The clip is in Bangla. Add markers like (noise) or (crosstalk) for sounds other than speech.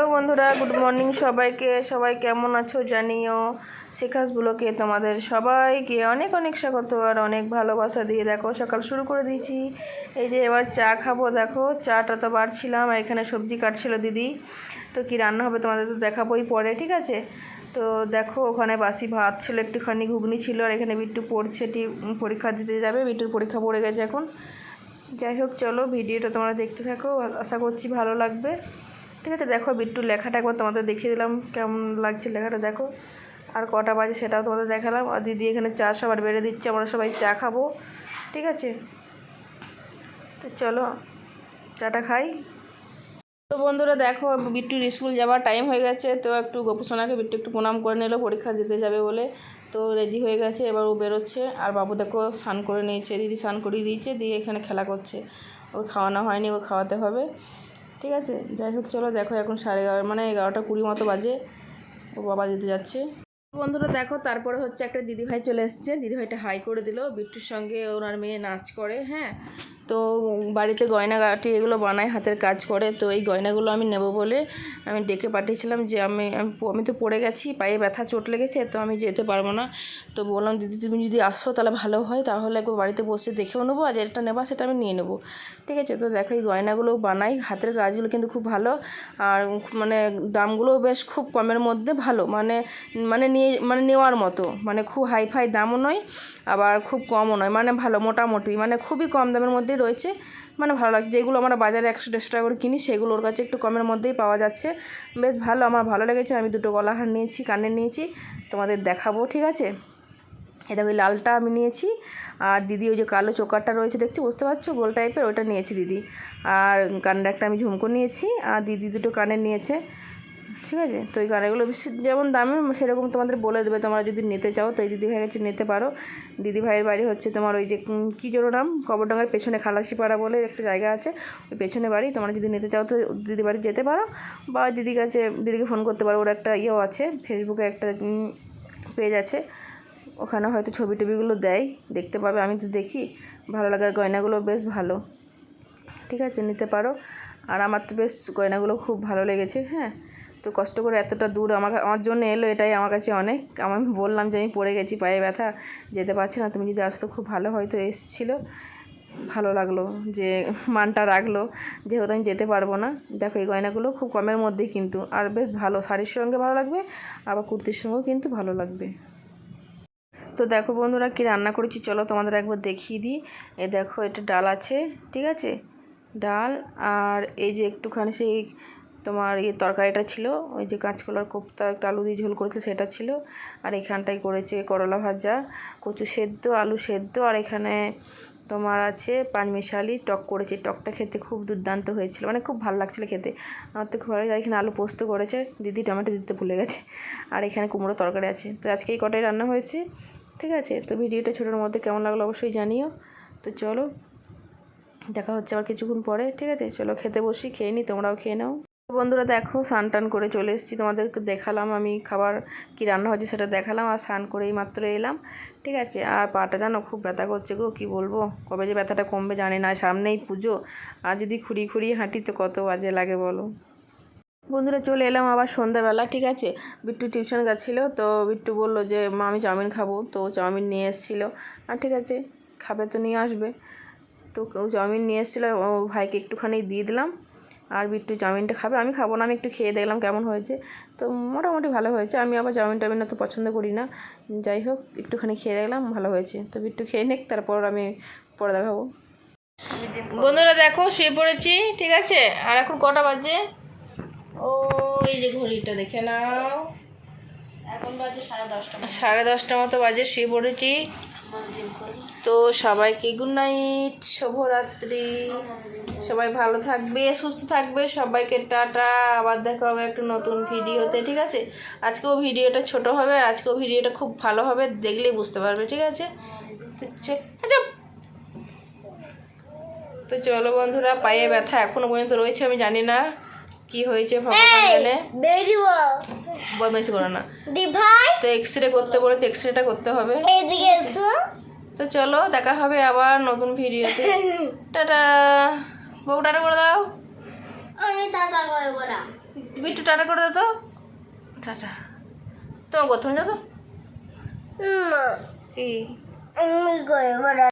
হ্যালো বন্ধুরা, গুড মর্নিং সবাইকে। সবাই কেমন আছো জানিও। শেখাস ব্লকে তোমাদের সবাইকে অনেক অনেক স্বাগত আর অনেক ভালোবাসা দিয়ে দেখো, সকাল শুরু করে দিয়েছি। এই যে এবার চা খাব, দেখো। চাটা তো বাড়ছিলাম, আর এখানে সবজি কাটছিল দিদি। তো কি রান্না হবে তোমাদের তো দেখাবোই পরে, ঠিক আছে? তো দেখো, ওখানে বাসি ভাত ছিল, একটুখানি ঘুগনি ছিল, আর এখানে বিট্টু পড়ছে পরীক্ষা দিতে যাবে, বিট্টুর পরীক্ষা পড়ে গেছে এখন। যাই হোক, চলো ভিডিওটা তোমরা দেখতে থাকো, আশা করছি ভালো লাগবে। ঠিক আছে, দেখো বিট্টু লেখাটা একবার তোমাদের দেখিয়ে দিলাম, কেমন লাগছে লেখাটা দেখো। আর কটা বাজে সেটাও তোমাদের দেখালাম। আর দিদি এখানে চা সবার বেড়ে দিচ্ছে, আমরা সবাই চা খাব, ঠিক আছে? তো চলো, চাটা খাই। তো বন্ধুরা দেখো, বিট্টুর স্কুল যাওয়ার টাইম হয়ে গেছে, তো একটু গোপুসোনাকে বিট্টু একটু প্রণাম করে নিল, পরীক্ষা দিতে যাবে বলে। তো রেডি হয়ে গেছে, এবার ও বেরোচ্ছে। আর বাবু দেখো, স্নান করে নিয়েছে, দিদি স্নান করিয়ে দিয়েছে, দিয়ে এখানে খেলা করছে। ওকে খাওয়ানো হয়নি, ওকে খাওয়াতে হবে। ঠিক আছে? যাই হোক, চলো দেখো এখন সাড়ে এগারো মানে এগারোটা কুড়ি মতো বাজে। ও বাবা যেতে যাচ্ছে। বন্ধুরা দেখো, তারপরে হচ্ছে একটা দিদিভাই চলে এসছে। দিদিভাইটা হাই করে দিল। বিট্টুর সঙ্গে ওনার মেয়ে নাচ করে হ্যাঁ? তো বাড়িতে গয়নাগাটি এগুলো বানায়, হাতের কাজ করে। তো এই গয়নাগুলো আমি নেব বলে আমি ডেকে পাঠিয়েছিলাম যে আমি আমি তো পড়ে গেছি, পায়ে ব্যথা, চোট লেগেছে, তো আমি যেতে পারব না। তো বললাম, দিদি, তুমি যদি আসো তাহলে ভালো হয়, তাহলে একবার বাড়িতে বসে দেখেও নেব আর যেটা নেবা সেটা আমি নিয়ে নেব। ঠিক আছে, তো দেখো এই গয়নাগুলো বানাই, হাতের কাজগুলো কিন্তু খুব ভালো আর মানে দামগুলোও বেশ খুব কমের মধ্যে ভালো। মানে মানে নিয়ে মানে নেওয়ার মতো। মানে খুব হাই ফাই দামও নয়, আবার খুব কমও নয়। মানে ভালো, মোটামুটি। মানে খুবই কম দামের মধ্যেই রয়েছে। মানে ভালো লাগছে। যেগুলো আমরা বাজারে একশো, দেড়শো টাকা করে কিনি, সেগুলো ওর কাছে একটু কমের মধ্যেই পাওয়া যাচ্ছে। বেশ ভালো, আমার ভালো লেগেছে। আমি দুটো গলাহার নিয়েছি, কানের নিয়েছি। তোমাদের দেখাবো, ঠিক আছে? দেখো, এই লালটা আমি নিয়েছি। আর দিদি, ওই যে কালো চোকারটা রয়েছে, দেখছি? বুঝতে পারছ? গোল টাইপের, ওইটা নিয়েছি দিদি। আর কানের একটা আমি ঝুমকো নিয়েছি। আর দিদি দুটো কানের নিয়েছে। ঠিক আছে? তো এই কানেরগুলো বেশি যেমন দামে, সেরকম তোমাদের বলে দেবে। তোমরা যদি নিতে চাও, তো এই দিদি ভাইয়ের কাছে নিতে পারো। দিদি ভাইয়ের বাড়ি হচ্ছে তোমার ওই যে কী জোড়ো নাম? কবরডাঙ্গার পেছনে খালাসিপাড়া বলে একটা জায়গা আছে। ওই পেছনে বাড়ি। তোমরা যদি নিতে চাও, তো দিদি বাড়ি যেতে পারো। বা দিদির কাছে, দিদিকে ফোন করতে পারো। ওর একটা ইয়েও আছে ফেসবুকে একটা পেজ আছে। ওখানে হয়তো ছবি টবিগুলো দেয়, দেখতে পাবে। আমি তো দেখি। ভালো লাগার গয়নাগুলো বেশ ভালো। ঠিক আছে, নিতে পারো। আর আমার তো বেশ গয়নাগুলো খুব ভালো লেগেছে হ্যাঁ। তো কষ্ট করে এতটা দূর আমার আমার জন্য এলো, এটাই আমার কাছে অনেক। আমি বললাম যে আমি পড়ে গেছি, পায়ে ব্যথা, যেতে পারছি না। তুমি যদি আসো তো খুব ভালো হয়তো এসেছিল। ভালো লাগল যে মানটা রাখল, যেহেতু আমি যেতে পারব না। দেখো এই গয়নাগুলো খুব কমের মধ্যেই কিন্তু, আর বেশ ভালো। শাড়ির সঙ্গে ভালো লাগবে, আবার কুর্তির সঙ্গেও কিন্তু ভালো লাগবে। তো দেখো বন্ধুরা কি রান্না করেছি, চলো তোমাদের একবার দেখিয়ে দিই। এ দেখো এটা ডাল আছে, ঠিক আছে? ডাল আর এই যে একটুখানি সেই তোমার ইয়ে তরকারিটা ছিল, ওই যে কাঁচকলার কোপ্তা, একটা আলু দিয়ে ঝোল করেছিল, সেটা ছিল। আর এখানটায় করেছে করলা ভাজা, কচু সেদ্ধ, আলু সেদ্ধ, আর এখানে তোমার আছে পাঁচমিশালি টক করেছে। টকটা খেতে খুব দুর্দান্ত হয়েছিল মানে খুব ভালো লাগছিল খেতে। আমার তো খুব ভালো লাগে এখানে আলু পোস্ত করেছে, দিদি টমেটো দিতে ভুলে গেছে। আর এখানে কুমড়ো তরকারি আছে। তো আজকে এই কটাই রান্না হয়েছে, ঠিক আছে? তো ভিডিওটা ছোটোর মধ্যে কেমন লাগল অবশ্যই জানিও। তো চলো, দেখা হচ্ছে আবার কিছুক্ষণ পরে, ঠিক আছে? চলো খেতে বসি, খেয়ে নিই তোমরাও খেয়ে নাও। বন্ধুরা দেখো স্নান টান করে চলে এসেছি। তোমাদেরকে দেখালাম আমি খাবার কি রান্না হয়েছে সেটা দেখালাম আর স্নান করেই মাত্র এলাম, ঠিক আছে? আর পাটা জানো খুব ব্যথা করছে গো, কি বলব? কবে যে ব্যথাটা কমবে জানি না, সামনেই পুজো। আর যদি খুঁড়িয়ে খুঁড়িয়ে হাঁটি তো কত বাজে লাগে বলো? বন্ধুরা চলে এলাম আবার সন্ধ্যাবেলা, ঠিক আছে? বিট্টু টিউশন গেছিল, তো বিট্টু বলল যে, মা, আমি চাউমিন খাব। তো চাউমিন নিয়ে এসেছিল। আর ঠিক আছে, খাবে তো, নিয়ে আসবে। তো চাউমিন নিয়ে এসেছিল, ও ভাইকে একটুখানি দিয়ে দিলাম। আর বিট্টু চাউমিনটা খাবে। আমি খাব না আমি একটু খেয়ে দেখলাম কেমন হয়েছে। তো মোটামুটি ভালো হয়েছে। আমি আবার চাউমিন টাউমিন অত পছন্দ করি না। যাই হোক একটুখানি খেয়ে দেখলাম ভালো হয়েছে। তো বিট্টু খেয়ে নেক তারপর আমি পরে দেখাবো। বন্ধুরা দেখো শুয়ে পড়েছি ঠিক আছে? আর এখন কটা বাজে? ও এই যে ঘড়িটা দেখে নাও। এখন বাজে সাড়ে দশটা সাড়ে দশটা মতো বাজে শুয়ে পড়েছি। তো সবাইকে গুড নাইট শুভরাত্রি। সবাই ভালো থাকবে, সুস্থ থাকবে। সবাইকে টাটা। আবার দেখা হবে একটা নতুন ভিডিওতে, ঠিক আছে? আজকেও ভিডিওটা ছোট হবে, আর আজকেও ভিডিওটা খুব ভালো হবে, দেখলেই বুঝতে পারবে, ঠিক আছে? তো আচ্ছা। তো চলো বন্ধুরা, পায়ে ব্যথা এখনও পর্যন্ত রয়েছে, আমি জানি না। কি হয়েছে ভগবান জানে বদমাইশি করো না। তো এক্স রে করতে বলেছে এক্স রেটা করতে হবে। এদিকে এসো। তো চলো দেখা হবে আবার নতুন ভিডিওতে। (laughs) টাটা। বউ টাটা করে দাও। আমি টাটা করব না বিট্টু টাটা করে দাও তো। টাটা। তোমার গোথম যাও তো। কি আমি গয়ে